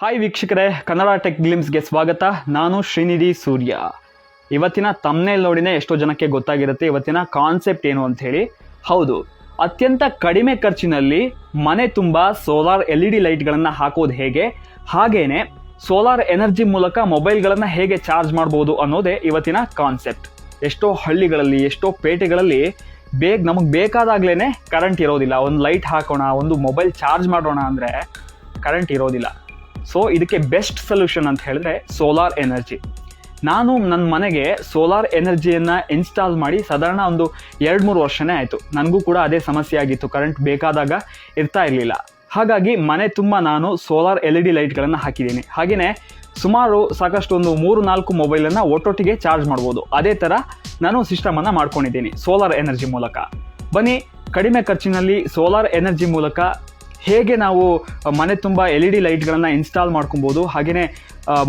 Hi ವೀಕ್ಷಕರೇ, Kannada tech ಗ್ಲಿಮ್ಸ್ಗೆ ಸ್ವಾಗತ. ನಾನು ಶ್ರೀನಿಧಿ ಸೂರ್ಯ. ಇವತ್ತಿನ ತಮ್ನೇಲ್ ನೋಡಿನೇ ಎಷ್ಟೋ ಜನಕ್ಕೆ ಗೊತ್ತಾಗಿರುತ್ತೆ ಇವತ್ತಿನ ಕಾನ್ಸೆಪ್ಟ್ ಏನು ಅಂತ ಹೇಳಿ. ಹೌದು, ಅತ್ಯಂತ ಕಡಿಮೆ ಖರ್ಚಿನಲ್ಲಿ ಮನೆ ತುಂಬ ಸೋಲಾರ್ ಎಲ್ ಇ ಡಿ ಲೈಟ್ಗಳನ್ನು ಹಾಕೋದು ಹೇಗೆ? ಹಾಗೇನೆ ಸೋಲಾರ್ ಎನರ್ಜಿ ಮೂಲಕ ಮೊಬೈಲ್ಗಳನ್ನು ಹೇಗೆ ಚಾರ್ಜ್ ಮಾಡ್ಬೋದು ಅನ್ನೋದೇ ಇವತ್ತಿನ ಕಾನ್ಸೆಪ್ಟ್ ಎಷ್ಟೋ ಹಳ್ಳಿಗಳಲ್ಲಿ, ಎಷ್ಟೋ ಪೇಟೆಗಳಲ್ಲಿ ಬೇಗ ನಮಗೆ ಬೇಕಾದಾಗ್ಲೇ ಕರೆಂಟ್ ಇರೋದಿಲ್ಲ. ಒಂದು ಲೈಟ್ ಹಾಕೋಣ, ಒಂದು ಮೊಬೈಲ್ ಚಾರ್ಜ್ ಮಾಡೋಣ ಅಂದರೆ ಕರೆಂಟ್ ಇರೋದಿಲ್ಲ. ಸೊ ಇದಕ್ಕೆ ಬೆಸ್ಟ್ ಸೊಲ್ಯೂಷನ್ ಅಂತ ಹೇಳಿದ್ರೆ ಸೋಲಾರ್ ಎನರ್ಜಿ ನಾನು ನನ್ನ ಮನೆಗೆ ಸೋಲಾರ್ ಎನರ್ಜಿಯನ್ನು ಇನ್ಸ್ಟಾಲ್ ಮಾಡಿ ಸಾಧಾರಣ ಒಂದು ಎರಡು ಮೂರು ವರ್ಷನೇ ಆಯಿತು. ನನಗೂ ಕೂಡ ಅದೇ ಸಮಸ್ಯೆ ಆಗಿತ್ತು. ಕರೆಂಟ್ ಬೇಕಾದಾಗ ಇರ್ತಾ ಇರಲಿಲ್ಲ. ಹಾಗಾಗಿ ಮನೆ ತುಂಬ ನಾನು ಸೋಲಾರ್ ಎಲ್ ಇ ಡಿ ಲೈಟ್ಗಳನ್ನು ಹಾಕಿದ್ದೀನಿ. ಹಾಗೆಯೇ ಸುಮಾರು ಸಾಕಷ್ಟು ಒಂದು ಮೂರು ನಾಲ್ಕು ಮೊಬೈಲನ್ನು ಒಟ್ಟೊಟ್ಟಿಗೆ ಚಾರ್ಜ್ ಮಾಡ್ಬೋದು. ಅದೇ ಥರ ನಾನು ಸಿಸ್ಟಮನ್ನು ಮಾಡ್ಕೊಂಡಿದ್ದೀನಿ ಸೋಲಾರ್ ಎನರ್ಜಿ ಮೂಲಕ. ಬನ್ನಿ, ಕಡಿಮೆ ಖರ್ಚಿನಲ್ಲಿ ಸೋಲಾರ್ ಎನರ್ಜಿ ಮೂಲಕ ಹೇಗೆ ನಾವು ಮನೆ ತುಂಬ ಎಲ್ ಇ ಡಿ ಲೈಟ್ಗಳನ್ನು ಇನ್ಸ್ಟಾಲ್ ಮಾಡ್ಕೊಬೋದು ಹಾಗೆಯೇ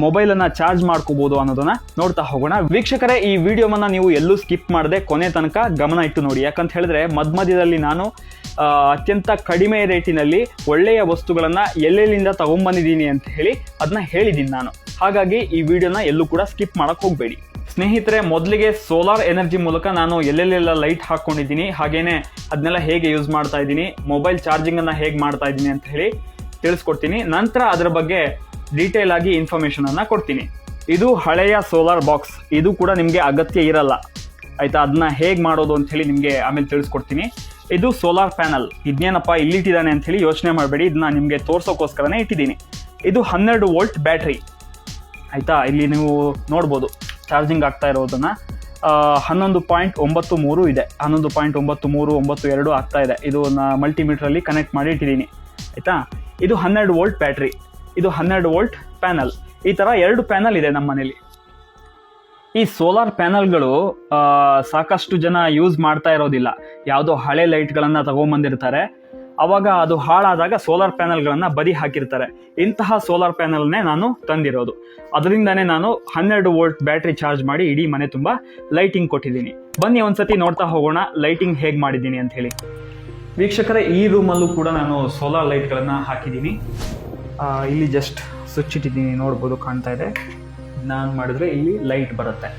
ಮೊಬೈಲನ್ನು ಚಾರ್ಜ್ ಮಾಡ್ಕೋಬೋದು ಅನ್ನೋದನ್ನು ನೋಡ್ತಾ ಹೋಗೋಣ. ವೀಕ್ಷಕರೇ, ಈ ವಿಡಿಯೋವನ್ನು ನೀವು ಎಲ್ಲೂ ಸ್ಕಿಪ್ ಮಾಡದೆ ಕೊನೆ ತನಕ ಗಮನ ಇಟ್ಟು ನೋಡಿ. ಯಾಕಂತ ಹೇಳಿದ್ರೆ ಮಧ್ಯ ಮಧ್ಯದಲ್ಲಿ ನಾನು ಅತ್ಯಂತ ಕಡಿಮೆ ರೇಟಿನಲ್ಲಿ ಒಳ್ಳೆಯ ವಸ್ತುಗಳನ್ನು ಎಲ್ಲೆಲ್ಲಿಂದ ತಗೊಂಬಂದಿದ್ದೀನಿ ಅಂತ ಹೇಳಿ, ಅದನ್ನ ಹೇಳಿದ್ದೀನಿ ನಾನು. ಹಾಗಾಗಿ ಈ ವಿಡಿಯೋನ ಎಲ್ಲೂ ಕೂಡ ಸ್ಕಿಪ್ ಮಾಡೋಕ್ಕೆ ಹೋಗಬೇಡಿ. ಸ್ನೇಹಿತರೆ, ಮೊದಲಿಗೆ ಸೋಲಾರ್ ಎನರ್ಜಿ ಮೂಲಕ ನಾನು ಎಲ್ಲೆಲ್ಲೆಲ್ಲ ಲೈಟ್ ಹಾಕ್ಕೊಂಡಿದ್ದೀನಿ. ಹಾಗೇನೆ ಅದನ್ನೆಲ್ಲ ಹೇಗೆ ಯೂಸ್ ಮಾಡ್ತಾ ಇದ್ದೀನಿ ಮೊಬೈಲ್ ಚಾರ್ಜಿಂಗನ್ನು ಹೇಗೆ ಮಾಡ್ತಾ ಇದ್ದೀನಿ ಅಂತ ಹೇಳಿ ತಿಳಿಸ್ಕೊಡ್ತೀನಿ. ನಂತರ ಅದರ ಬಗ್ಗೆ ಡೀಟೇಲ್ ಆಗಿ ಇನ್ಫಾರ್ಮೇಷನ್ ಅನ್ನ ಕೊಡ್ತೀನಿ. ಇದು ಹಳೆಯ ಸೋಲಾರ್ ಬಾಕ್ಸ್ ಇದು ಕೂಡ ನಿಮಗೆ ಅಗತ್ಯ ಇರಲ್ಲ. ಆಯ್ತಾ? ಅದನ್ನ ಹೇಗೆ ಮಾಡೋದು ಅಂತ ಹೇಳಿ ನಿಮಗೆ ಆಮೇಲೆ ತಿಳಿಸ್ಕೊಡ್ತೀನಿ. ಇದು ಸೋಲಾರ್ ಪ್ಯಾನಲ್ ಇದನ್ನೇನಪ್ಪ ಇಲ್ಲಿಟ್ಟಿದ್ದಾನೆ ಅಂತ ಹೇಳಿ ಯೋಚನೆ ಮಾಡಬೇಡಿ. ಇದನ್ನ ನಿಮಗೆ ತೋರಿಸೋಕ್ಕೋಸ್ಕರನೇ ಇಟ್ಟಿದ್ದೀನಿ. ಇದು ಹನ್ನೆರಡು ವೋಲ್ಟ್ ಬ್ಯಾಟ್ರಿ ಆಯ್ತಾ? ಇಲ್ಲಿ ನೀವು ನೋಡ್ಬೋದು. ಚಾರ್ಜಿಂಗ್ ಆಗ್ತಾ ಇರೋದನ್ನ ಹನ್ನೊಂದು ಪಾಯಿಂಟ್ ಒಂಬತ್ತು ಮೂರು ಇದೆ. ಹನ್ನೊಂದು ಪಾಯಿಂಟ್ ಒಂಬತ್ತು ಮೂರು, ಒಂಬತ್ತು ಎರಡು ಆಗ್ತಾ ಇದೆ. ಇದು ಮಲ್ಟಿಮೀಟ್ರಲ್ಲಿ ಕನೆಕ್ಟ್ ಮಾಡಿ ಇಟ್ಟಿದ್ದೀನಿ ಆಯ್ತಾ? ಇದು ಹನ್ನೆರಡು ವೋಲ್ಟ್ ಬ್ಯಾಟ್ರಿ. ಇದು ಹನ್ನೆರಡು ವೋಲ್ಟ್ ಪ್ಯಾನಲ್. ಈ ಥರ ಎರಡು ಪ್ಯಾನಲ್ ಇದೆ ನಮ್ಮ ಮನೇಲಿ. ಈ ಸೋಲಾರ್ ಪ್ಯಾನಲ್ಗಳು ಸಾಕಷ್ಟು ಜನ ಯೂಸ್ ಮಾಡ್ತಾ ಇರೋದಿಲ್ಲ. ಯಾವುದೋ ಹಳೆ ಲೈಟ್ಗಳನ್ನು ತಗೊಂಬಂದಿರ್ತಾರೆ. ಅವಾಗ ಅದು ಹಾಳಾದಾಗ ಸೋಲಾರ್ ಪ್ಯಾನಲ್ಗಳನ್ನು ಬದಿ ಹಾಕಿರ್ತಾರೆ. ಇಂತಹ ಸೋಲಾರ್ ಪ್ಯಾನಲ್ನೇ ನಾನು ತಂದಿರೋದು. ಅದರಿಂದನೇ ನಾನು ಹನ್ನೆರಡು ವೋಲ್ಟ್ ಬ್ಯಾಟ್ರಿ ಚಾರ್ಜ್ ಮಾಡಿ ಇಡೀ ಮನೆ ತುಂಬ ಲೈಟಿಂಗ್ ಕೊಟ್ಟಿದ್ದೀನಿ. ಬನ್ನಿ ಒಂದ್ಸತಿ ನೋಡ್ತಾ ಹೋಗೋಣ ಲೈಟಿಂಗ್ ಹೇಗೆ ಮಾಡಿದ್ದೀನಿ ಅಂತ ಹೇಳಿ. ವೀಕ್ಷಕರೇ, ಈ ರೂಮಲ್ಲೂ ಕೂಡ ನಾನು ಸೋಲಾರ್ ಲೈಟ್ಗಳನ್ನು ಹಾಕಿದ್ದೀನಿ. ಇಲ್ಲಿ ಜಸ್ಟ್ ಸ್ವಿಚ್ ಇಟ್ಟಿದ್ದೀನಿ, ನೋಡ್ಬೋದು ಕಾಣ್ತಾ ಇದೆ. ನಾನು ಮಾಡಿದ್ರೆ ಇಲ್ಲಿ ಲೈಟ್ ಬರುತ್ತೆ.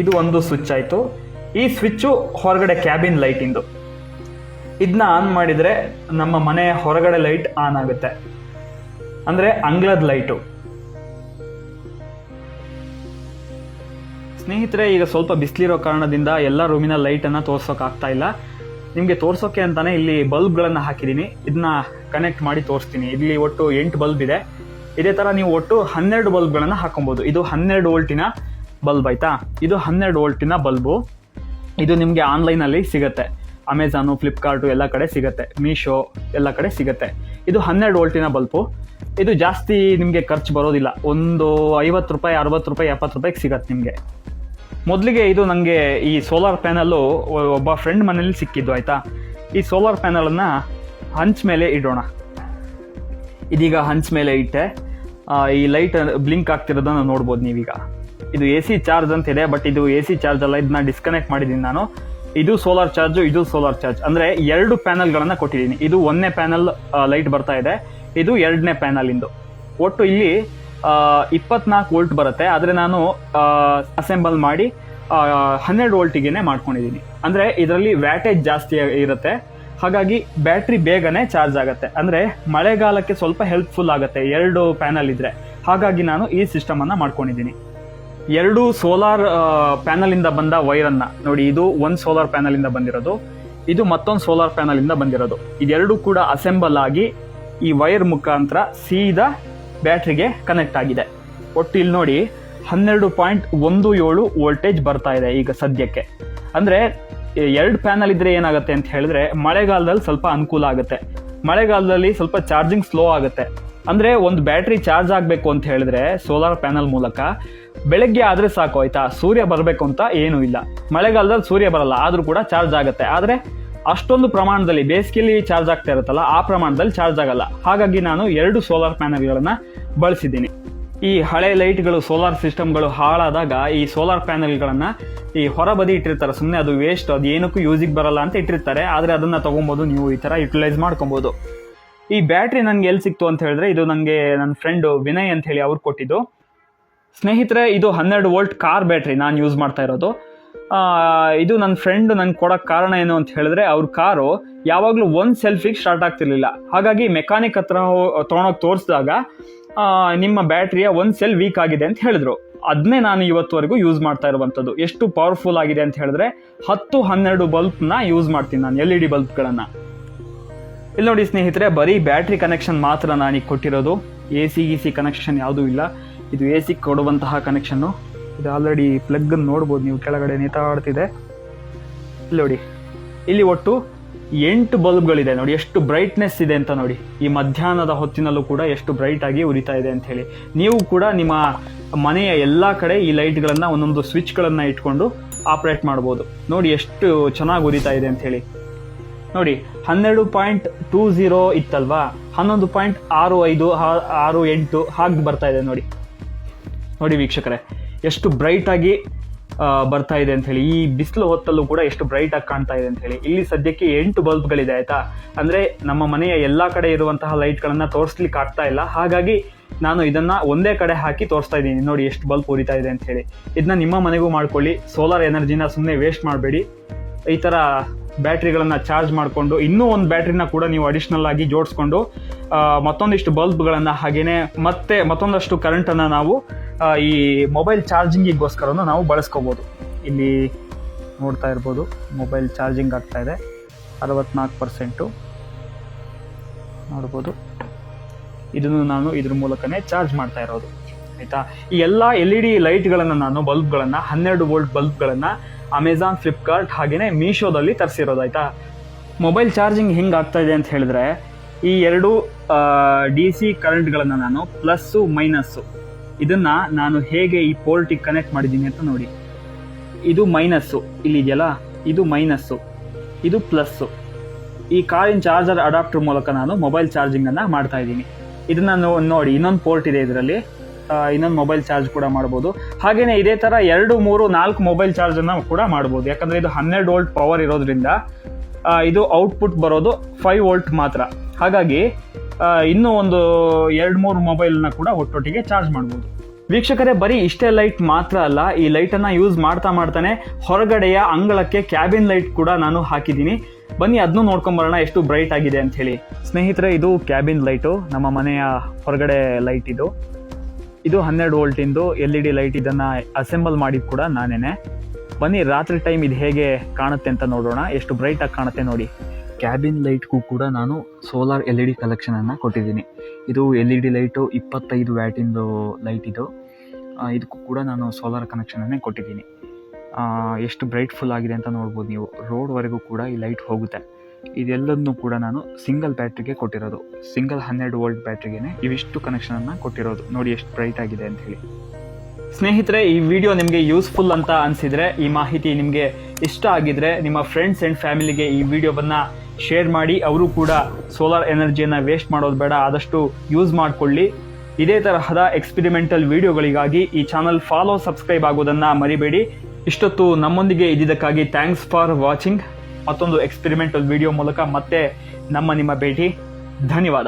ಇದು ಒಂದು ಸ್ವಿಚ್ ಆಯಿತು. ಈ ಸ್ವಿಚ್ಚು ಹೊರಗಡೆ ಕ್ಯಾಬಿನ್ ಲೈಟಿಂದು. ಇದನ್ನ ಆನ್ ಮಾಡಿದರೆ ನಮ್ಮ ಮನೆ ಹೊರಗಡೆ ಲೈಟ್ ಆನ್ ಆಗುತ್ತೆ. ಅಂದರೆ ಅಂಗ್ಲದ ಲೈಟು ಸ್ನೇಹಿತರೆ, ಈಗ ಸ್ವಲ್ಪ ಬಿಸಿಲಿರೋ ಕಾರಣದಿಂದ ಎಲ್ಲ ರೂಮಿನ ಲೈಟನ್ನು ತೋರ್ಸೋಕೆ ಆಗ್ತಾ ಇಲ್ಲ. ನಿಮಗೆ ತೋರ್ಸೋಕೆ ಅಂತಾನೆ ಇಲ್ಲಿ ಬಲ್ಬ್ಗಳನ್ನು ಹಾಕಿದ್ದೀನಿ. ಇದನ್ನ ಕನೆಕ್ಟ್ ಮಾಡಿ ತೋರಿಸ್ತೀನಿ. ಇಲ್ಲಿ ಒಟ್ಟು ಎಂಟು ಬಲ್ಬ್ ಇದೆ. ಇದೇ ಥರ ನೀವು ಒಟ್ಟು ಹನ್ನೆರಡು ಬಲ್ಬ್ಗಳನ್ನು ಹಾಕೊಬೋದು. ಇದು ಹನ್ನೆರಡು ವೋಲ್ಟಿನ ಬಲ್ಬ್ ಆಯಿತಾ? ಇದು ಹನ್ನೆರಡು ವೋಲ್ಟಿನ ಬಲ್ಬು. ಇದು ನಿಮಗೆ ಆನ್ಲೈನಲ್ಲಿ ಸಿಗುತ್ತೆ. ಅಮೆಝಾನು ಫ್ಲಿಪ್ಕಾರ್ಟು ಎಲ್ಲ ಕಡೆ ಸಿಗುತ್ತೆ. ಮೀಶೋ ಎಲ್ಲ ಕಡೆ ಸಿಗುತ್ತೆ. ಇದು ಹನ್ನೆರಡು ವೋಲ್ಟಿನ ಬಲ್ಪು. ಇದು ಜಾಸ್ತಿ ನಿಮಗೆ ಖರ್ಚು ಬರೋದಿಲ್ಲ. ಒಂದು ಐವತ್ತು ರೂಪಾಯಿ, ಅರವತ್ತು ರೂಪಾಯಿ, ಎಪ್ಪತ್ತು ರೂಪಾಯಿಗೆ ಸಿಗತ್ತೆ ನಿಮಗೆ. ಮೊದಲಿಗೆ ಇದು ನನಗೆ ಈ ಸೋಲಾರ್ ಪ್ಯಾನಲ್ಲು ಒಬ್ಬ ಫ್ರೆಂಡ್ ಮನೇಲಿ ಸಿಕ್ಕಿದ್ದು, ಆಯಿತಾ? ಈ ಸೋಲಾರ್ ಪ್ಯಾನಲನ್ನು ಹಂಚ್ ಮೇಲೆ ಇಡೋಣ. ಇದೀಗ ಹಂಚ್ ಮೇಲೆ ಇಟ್ಟೆ. ಈ ಲೈಟ್ ಬ್ಲಿಂಕ್ ಆಗ್ತಿರೋದನ್ನು ನೋಡ್ಬೋದು ನೀವೀಗ. ಇದು ಎ ಸಿ ಚಾರ್ಜ್ ಅಂತ ಇದೆ ಬಟ್ ಇದು ಎ ಸಿ ಚಾರ್ಜ್ ಅಲ್ಲ. ಇದನ್ನ ಡಿಸ್ಕನೆಕ್ಟ್ ಮಾಡಿದ್ದೀನಿ ನಾನು. ಇದು ಸೋಲಾರ್ ಚಾರ್ಜ್ ಇದು ಸೋಲಾರ್ ಚಾರ್ಜ್ ಅಂದ್ರೆ ಎರಡು ಪ್ಯಾನಲ್ಗಳನ್ನು ಕೊಟ್ಟಿದ್ದೀನಿ. ಇದು ಒಂದನೇ ಪ್ಯಾನಲ್ ಲೈಟ್ ಬರ್ತಾ ಇದೆ. ಇದು ಎರಡನೇ ಪ್ಯಾನಲ್ ಇಂದು. ಒಟ್ಟು ಇಲ್ಲಿ ಇಪ್ಪತ್ನಾಲ್ಕು ವೋಲ್ಟ್ ಬರುತ್ತೆ. ಆದರೆ ನಾನು ಅಸೆಂಬಲ್ ಮಾಡಿ ಹನ್ನೆರಡು ವೋಲ್ಟಿಗೆನೆ ಮಾಡ್ಕೊಂಡಿದ್ದೀನಿ. ಅಂದರೆ ಇದರಲ್ಲಿ ವ್ಯಾಟೇಜ್ ಜಾಸ್ತಿ ಇರುತ್ತೆ. ಹಾಗಾಗಿ ಬ್ಯಾಟ್ರಿ ಬೇಗನೆ ಚಾರ್ಜ್ ಆಗುತ್ತೆ. ಅಂದರೆ ಮಳೆಗಾಲಕ್ಕೆ ಸ್ವಲ್ಪ ಹೆಲ್ಪ್ಫುಲ್ ಆಗುತ್ತೆ ಎರಡು ಪ್ಯಾನಲ್ ಇದ್ರೆ. ಹಾಗಾಗಿ ನಾನು ಈ ಸಿಸ್ಟಮ್ ಅನ್ನ ಮಾಡ್ಕೊಂಡಿದ್ದೀನಿ. ಎರಡು ಸೋಲಾರ್ ಪ್ಯಾನಲ್ ಇಂದ ಬಂದ ವೈರನ್ನ. ನೋಡಿ, ಇದು ಒಂದು ಸೋಲಾರ್ ಪ್ಯಾನಲ್ ಇಂದ ಬಂದಿರೋದು, ಇದು ಮತ್ತೊಂದು ಸೋಲಾರ್ ಪ್ಯಾನಲ್ ಇಂದ ಬಂದಿರೋದು. ಇದೆರಡು ಕೂಡ ಅಸೆಂಬಲ್ ಆಗಿ ಈ ವೈರ್ ಮುಖಾಂತರ ಸೀದಾ ಬ್ಯಾಟ್ರಿಗೆ ಕನೆಕ್ಟ್ ಆಗಿದೆ. ಒಟ್ಟು ಇಲ್ಲಿ ನೋಡಿ, ಹನ್ನೆರಡು ಪಾಯಿಂಟ್ ಒಂದು ಏಳು ವೋಲ್ಟೇಜ್ ಬರ್ತಾ ಇದೆ ಈಗ ಸದ್ಯಕ್ಕೆ. ಅಂದರೆ ಎರಡು ಪ್ಯಾನಲ್ ಇದ್ರೆ ಏನಾಗುತ್ತೆ ಅಂತ ಹೇಳಿದ್ರೆ, ಮಳೆಗಾಲದಲ್ಲಿ ಸ್ವಲ್ಪ ಅನುಕೂಲ ಆಗುತ್ತೆ. ಮಳೆಗಾಲದಲ್ಲಿ ಸ್ವಲ್ಪ ಚಾರ್ಜಿಂಗ್ ಸ್ಲೋ ಆಗುತ್ತೆ. ಅಂದರೆ, ಒಂದು ಬ್ಯಾಟ್ರಿ ಚಾರ್ಜ್ ಆಗಬೇಕು ಅಂತ ಹೇಳಿದ್ರೆ, ಸೋಲಾರ್ ಪ್ಯಾನಲ್ ಮೂಲಕ ಬೆಳಗ್ಗೆ ಆದರೆ ಸಾಕು ಆಯ್ತಾ? ಸೂರ್ಯ ಬರಬೇಕು ಅಂತ ಏನೂ ಇಲ್ಲ. ಮಳೆಗಾಲದಲ್ಲಿ ಸೂರ್ಯ ಬರಲ್ಲ, ಆದರೂ ಕೂಡ ಚಾರ್ಜ್ ಆಗುತ್ತೆ. ಆದರೆ ಅಷ್ಟೊಂದು ಪ್ರಮಾಣದಲ್ಲಿ ಬೇಸಿಗೆಯಲ್ಲಿ ಚಾರ್ಜ್ ಆಗ್ತಾ ಇರುತ್ತಲ್ಲ, ಆ ಪ್ರಮಾಣದಲ್ಲಿ ಚಾರ್ಜ್ ಆಗಲ್ಲ. ಹಾಗಾಗಿ ನಾನು ಎರಡು ಸೋಲಾರ್ ಪ್ಯಾನಲ್ಗಳನ್ನು ಬಳಸಿದ್ದೀನಿ. ಈ ಹಳೆ ಲೈಟ್ಗಳು, ಸೋಲಾರ್ ಸಿಸ್ಟಮ್ಗಳು ಹಾಳಾದಾಗ ಈ ಸೋಲಾರ್ ಪ್ಯಾನಲ್ಗಳನ್ನು ಈ ಹೊರಬದಿ ಇಟ್ಟಿರ್ತಾರೆ. ಸುಮ್ಮನೆ ಅದು ವೇಸ್ಟ್ ಅದು ಏನಕ್ಕೂ ಯೂಸಿಗೆ ಬರಲ್ಲ ಅಂತ ಇಟ್ಟಿರ್ತಾರೆ. ಆದರೆ ಅದನ್ನು ತೊಗೊಬೋದು, ನೀವು ಈ ಥರ ಯುಟಿಲೈಸ್ ಮಾಡ್ಕೊಬೋದು. ಈ ಬ್ಯಾಟ್ರಿ ನನಗೆ ಎಲ್ಲಿ ಸಿಕ್ತು ಅಂತ ಹೇಳಿದ್ರೆ, ಇದು ನನಗೆ ನನ್ನ ಫ್ರೆಂಡು ವಿನಯ್ ಅಂತ ಹೇಳಿ ಅವ್ರು ಕೊಟ್ಟಿದ್ದು. ಸ್ನೇಹಿತರೆ, ಇದು ಹನ್ನೆರಡು ವೋಲ್ಟ್ ಕಾರ್ ಬ್ಯಾಟ್ರಿ ನಾನು ಯೂಸ್ ಮಾಡ್ತಾ ಇರೋದು. ಇದು ನನ್ನ ಫ್ರೆಂಡ್ ನಂಗೆ ಕೊಡೋಕ್ಕೆ ಕಾರಣ ಏನು ಅಂತ ಹೇಳಿದ್ರೆ, ಅವ್ರ ಕಾರು ಯಾವಾಗಲೂ ಒಂದು ಸೆಲ್ಫಿಗೆ ಸ್ಟಾರ್ಟ್ ಆಗ್ತಿರ್ಲಿಲ್ಲ. ಹಾಗಾಗಿ ಮೆಕ್ಯಾನಿಕ್ ಹತ್ರ ತೊಗೊಂಡೋಗಿ ತೋರಿಸಿದಾಗ ನಿಮ್ಮ ಬ್ಯಾಟ್ರಿಯ ಒಂದು ಸೆಲ್ ವೀಕ್ ಆಗಿದೆ ಅಂತ ಹೇಳಿದ್ರು. ಅದನ್ನೇ ನಾನು ಇವತ್ತುವರೆಗೂ ಯೂಸ್ ಮಾಡ್ತಾ ಇರುವಂಥದ್ದು. ಎಷ್ಟು ಪವರ್ಫುಲ್ ಆಗಿದೆ ಅಂತ ಹೇಳಿದ್ರೆ, ಹತ್ತು ಹನ್ನೆರಡು ಬಲ್ಬ್ನ ಯೂಸ್ ಮಾಡ್ತೀನಿ ನಾನು ಎಲ್ ಇ ಡಿ ಬಲ್ಬ್ಗಳನ್ನು ಇಲ್ಲಿ ನೋಡಿ ಸ್ನೇಹಿತರೆ, ಬರೀ ಬ್ಯಾಟ್ರಿ ಕನೆಕ್ಷನ್ ಮಾತ್ರ ನಾನೀಗ ಕೊಟ್ಟಿರೋದು. ಎ ಸಿ ಗಿ ಸಿ ಕನೆಕ್ಷನ್ ಯಾವುದೂ ಇಲ್ಲ. ಇದು ಎ ಸಿ ಕೊಡುವಂತಹ ಕನೆಕ್ಷನ್ನು ಇದು ಆಲ್ರೆಡಿ ಪ್ಲಗ್ ನೋಡ್ಬೋದು, ನೀವು ಕೆಳಗಡೆ ನೇತಾಡ್ತಿದೆ. ಇಲ್ಲಿ ನೋಡಿ. ಇಲ್ಲಿ ಒಟ್ಟು ಎಂಟು ಬಲ್ಬ್ಗಳಿದೆ ನೋಡಿ, ಎಷ್ಟು ಬ್ರೈಟ್ನೆಸ್ ಇದೆ ಅಂತ ನೋಡಿ. ಈ ಮಧ್ಯಾಹ್ನದ ಹೊತ್ತಿನಲ್ಲೂ ಕೂಡ ಎಷ್ಟು ಬ್ರೈಟ್ ಆಗಿ ಉರಿತಾ ಇದೆ ಅಂತ ಹೇಳಿ. ನೀವು ಕೂಡ ನಿಮ್ಮ ಮನೆಯ ಎಲ್ಲ ಕಡೆ ಈ ಲೈಟ್ಗಳನ್ನು ಒಂದೊಂದು ಸ್ವಿಚ್ಗಳನ್ನು ಇಟ್ಕೊಂಡು ಆಪರೇಟ್ ಮಾಡ್ಬೋದು. ನೋಡಿ ಎಷ್ಟು ಚೆನ್ನಾಗಿ ಉರಿತಾ ಇದೆ ಅಂತ ಹೇಳಿ. ನೋಡಿ, ಹನ್ನೆರಡು ಪಾಯಿಂಟ್ ಟೂ ಝೀರೋ ಇತ್ತಲ್ವಾ? ಹನ್ನೊಂದು ಪಾಯಿಂಟ್ ಆರು ಐದು ಆರು ಎಂಟು ಹಾಗೆ ಬರ್ತಾ ಇದೆ ನೋಡಿ. ನೋಡಿ ವೀಕ್ಷಕರೇ, ಎಷ್ಟು ಬ್ರೈಟ್ ಆಗಿ ಬರ್ತಾ ಇದೆ ಅಂತ ಹೇಳಿ, ಈ ಬಿಸಿಲು ಹೊತ್ತಲ್ಲೂ ಕೂಡ ಎಷ್ಟು ಬ್ರೈಟ್ ಆಗಿ ಕಾಣ್ತಾ ಇದೆ ಅಂತ ಹೇಳಿ. ಇಲ್ಲಿ ಸದ್ಯಕ್ಕೆ ಎಂಟು ಬಲ್ಬ್ಗಳಿದೆ, ಆಯ್ತಾ? ಅಂದ್ರೆ ನಮ್ಮ ಮನೆಯ ಎಲ್ಲಾ ಕಡೆ ಇರುವಂತಹ ಲೈಟ್ಗಳನ್ನು ತೋರಿಸ್ಲಿಕ್ಕೆ ಆಗ್ತಾ ಇಲ್ಲ. ಹಾಗಾಗಿ ನಾನು ಇದನ್ನ ಒಂದೇ ಕಡೆ ಹಾಕಿ ತೋರಿಸ್ತಾ ಇದ್ದೀನಿ. ನೋಡಿ ಎಷ್ಟು ಬಲ್ಬ್ ಉರಿತಾ ಇದೆ ಅಂತ ಹೇಳಿ. ಇದನ್ನ ನಿಮ್ಮ ಮನೆಗೂ ಮಾಡ್ಕೊಳ್ಳಿ. ಸೋಲಾರ್ ಎನರ್ಜಿನ ಸುಮ್ಮನೆ ವೇಸ್ಟ್ ಮಾಡಬೇಡಿ. ಈ ಥರ ಬ್ಯಾಟ್ರಿಗಳನ್ನು ಚಾರ್ಜ್ ಮಾಡಿಕೊಂಡು ಇನ್ನೂ ಒಂದು ಬ್ಯಾಟ್ರಿನ ಕೂಡ ನೀವು ಅಡಿಷ್ನಲ್ ಆಗಿ ಜೋಡಿಸ್ಕೊಂಡು ಮತ್ತೊಂದಿಷ್ಟು ಬಲ್ಬ್ಗಳನ್ನು ಹಾಗೆಯೇ ಮತ್ತೆ ಮತ್ತೊಂದಷ್ಟು ಕರೆಂಟನ್ನು ನಾವು ಈ ಮೊಬೈಲ್ ಚಾರ್ಜಿಂಗಿಗೋಸ್ಕರನೂ ನಾವು ಬಳಸ್ಕೋಬೋದು. ಇಲ್ಲಿ ನೋಡ್ತಾ ಇರ್ಬೋದು ಮೊಬೈಲ್ ಚಾರ್ಜಿಂಗ್ ಆಗ್ತಾ ಇದೆ. ಅರವತ್ನಾಲ್ಕು ಪರ್ಸೆಂಟು ನೋಡ್ಬೋದು. ಇದನ್ನು ನಾನು ಇದ್ರ ಮೂಲಕನೇ ಚಾರ್ಜ್ ಮಾಡ್ತಾ ಇರೋದು. ಆಯ್ತಾ? ಈ ಎಲ್ಲ ಎಲ್ ಇ ಡಿ ಲೈಟ್ಗಳನ್ನು ನಾನು ಬಲ್ಬ್ಗಳನ್ನು, ಹನ್ನೆರಡು ವೋಲ್ಟ್ ಬಲ್ಬ್ಗಳನ್ನು ಅಮೆಝಾನ್ ಫ್ಲಿಪ್ಕಾರ್ಟ್ ಹಾಗೆಯೇ ಮೀಶೋದಲ್ಲಿ ತರಿಸಿರೋದು, ಆಯ್ತಾ? ಮೊಬೈಲ್ ಚಾರ್ಜಿಂಗ್ ಹಿಂಗೆ ಇದೆ ಅಂತ ಹೇಳಿದ್ರೆ, ಈ ಎರಡು ಡಿ ಸಿ ಕರೆಂಟ್ಗಳನ್ನು ನಾನು ಪ್ಲಸ್ಸು ಮೈನಸ್ಸು, ಇದನ್ನ ನಾನು ಹೇಗೆ ಈ ಪೋರ್ಟಿಗೆ ಕನೆಕ್ಟ್ ಮಾಡಿದ್ದೀನಿ ಅಂತ ನೋಡಿ. ಇದು ಮೈನಸ್ಸು ಇಲ್ಲಿ ಇದೆಯಲ್ಲ ಇದು ಮೈನಸ್ಸು, ಇದು ಪ್ಲಸ್ಸು. ಈ ಕಾರಿನ ಚಾರ್ಜರ್ ಅಡಾಪ್ಟರ್ ಮೂಲಕ ನಾನು ಮೊಬೈಲ್ ಚಾರ್ಜಿಂಗನ್ನು ಮಾಡ್ತಾ ಇದ್ದೀನಿ. ಇದನ್ನ ನೋಡಿ, ಇನ್ನೊಂದು ಪೋರ್ಟ್ ಇದೆ ಇದರಲ್ಲಿ. ಇನ್ನೊಂದು ಮೊಬೈಲ್ ಚಾರ್ಜ್ ಕೂಡ ಮಾಡ್ಬೋದು. ಹಾಗೆಯೇ ಇದೇ ಥರ ಎರಡು, ಮೂರು, ನಾಲ್ಕು ಮೊಬೈಲ್ ಚಾರ್ಜನ್ನು ಕೂಡ ಮಾಡ್ಬೋದು. ಯಾಕಂದರೆ ಇದು ಹನ್ನೆರಡು ವೋಲ್ಟ್ ಪವರ್ ಇರೋದ್ರಿಂದ ಇದು ಔಟ್ಪುಟ್ ಬರೋದು ಫೈವ್ ವೋಲ್ಟ್ ಮಾತ್ರ. ಹಾಗಾಗಿ ಇನ್ನೂ ಒಂದು ಎರಡು, ಮೂರು ಮೊಬೈಲನ್ನ ಕೂಡ ಒಟ್ಟೊಟ್ಟಿಗೆ ಚಾರ್ಜ್ ಮಾಡ್ಬೋದು. ವೀಕ್ಷಕರೇ, ಬರೀ ಇಷ್ಟೇ ಲೈಟ್ ಮಾತ್ರ ಅಲ್ಲ, ಈ ಲೈಟನ್ನು ಯೂಸ್ ಮಾಡ್ತಾ ಮಾಡ್ತಾನೆ ಹೊರಗಡೆಯ ಅಂಗಳಕ್ಕೆ ಕ್ಯಾಬಿನ್ ಲೈಟ್ ಕೂಡ ನಾನು ಹಾಕಿದ್ದೀನಿ. ಬನ್ನಿ ಅದನ್ನು ನೋಡ್ಕೊಂಬರೋಣ ಎಷ್ಟು ಬ್ರೈಟ್ ಆಗಿದೆ ಅಂತ ಹೇಳಿ ಸ್ನೇಹಿತರೆ, ಇದು ಕ್ಯಾಬಿನ್ ಲೈಟು ನಮ್ಮ ಮನೆಯ ಹೊರಗಡೆ ಲೈಟ್ ಇದು. ಇದು ಹನ್ನೆರಡು ವೋಲ್ಟಿಂದು ಎಲ್ ಇ ಡಿ ಲೈಟ್ ಇದನ್ನು ಅಸೆಂಬಲ್ ಮಾಡಿದ ಕೂಡ ನಾನೇನೆ. ಬನ್ನಿ, ರಾತ್ರಿ ಟೈಮ್ ಇದು ಹೇಗೆ ಕಾಣುತ್ತೆ ಅಂತ ನೋಡೋಣ. ಎಷ್ಟು ಬ್ರೈಟಾಗಿ ಕಾಣುತ್ತೆ ನೋಡಿ. ಕ್ಯಾಬಿನ್ ಲೈಟ್ಗೂ ಕೂಡ ನಾನು ಸೋಲಾರ್ ಎಲ್ ಇ ಡಿ ಕಲೆಕ್ಷನನ್ನು ಕೊಟ್ಟಿದ್ದೀನಿ. ಇದು ಎಲ್ ಇ ಡಿ ಲೈಟು ಇಪ್ಪತ್ತೈದು ವ್ಯಾಟಿಂದು ಲೈಟ್ ಇದು. ಇದಕ್ಕೂ ಕೂಡ ನಾನು ಸೋಲಾರ್ ಕನೆಕ್ಷನನ್ನೇ ಕೊಟ್ಟಿದ್ದೀನಿ. ಎಷ್ಟು ಬ್ರೈಟ್ಫುಲ್ ಆಗಿದೆ ಅಂತ ನೋಡ್ಬೋದು ನೀವು. ರೋಡ್ವರೆಗೂ ಕೂಡ ಈ ಲೈಟ್ ಹೋಗುತ್ತೆ. ಇದೆಲ್ಲದನ್ನು ಕೂಡ ನಾನು ಸಿಂಗಲ್ ಬ್ಯಾಟ್ರಿಗೆ ಕೊಟ್ಟಿರೋದು. ಸಿಂಗಲ್ ಹನ್ನೆರಡು ವೋಲ್ಟ್ ಬ್ಯಾಟ್ರಿಗೆನೆ ಇವಿಷ್ಟು ಕನೆಕ್ಷನನ್ನು ಕೊಟ್ಟಿರೋದು. ನೋಡಿ ಎಷ್ಟು ಬ್ರೈಟ್ ಆಗಿದೆ ಅಂತ ಹೇಳಿ. ಸ್ನೇಹಿತರೆ, ಈ ವಿಡಿಯೋ ನಿಮಗೆ ಯೂಸ್ಫುಲ್ ಅಂತ ಅನಿಸಿದರೆ, ಈ ಮಾಹಿತಿ ನಿಮಗೆ ಇಷ್ಟ ಆಗಿದ್ರೆ ನಿಮ್ಮ ಫ್ರೆಂಡ್ಸ್ ಆ್ಯಂಡ್ ಫ್ಯಾಮಿಲಿಗೆ ಈ ವಿಡಿಯೋವನ್ನು ಶೇರ್ ಮಾಡಿ. ಅವರು ಕೂಡ ಸೋಲಾರ್ ಎನರ್ಜಿಯನ್ನು ವೇಸ್ಟ್ ಮಾಡೋದು ಬೇಡ, ಆದಷ್ಟು ಯೂಸ್ ಮಾಡಿಕೊಳ್ಳಿ. ಇದೇ ತರಹದ ಎಕ್ಸ್ಪಿರಿಮೆಂಟಲ್ ವಿಡಿಯೋಗಳಿಗಾಗಿ ಈ ಚಾನಲ್ ಫಾಲೋ ಸಬ್ಸ್ಕ್ರೈಬ್ ಆಗೋದನ್ನು ಮರಿಬೇಡಿ. ಇಷ್ಟೊತ್ತು ನಮ್ಮೊಂದಿಗೆ ಇದ್ದಿದ್ದಕ್ಕಾಗಿ ಥ್ಯಾಂಕ್ಸ್ ಫಾರ್ ವಾಚಿಂಗ್ ಮತ್ತೊಂದು ಎಕ್ಸ್ಪೆರಿಮೆಂಟಲ್ ವಿಡಿಯೋ ಮೂಲಕ ಮತ್ತೆ ನಮ್ಮ ನಿಮ್ಮ ಭೇಟಿ. ಧನ್ಯವಾದ.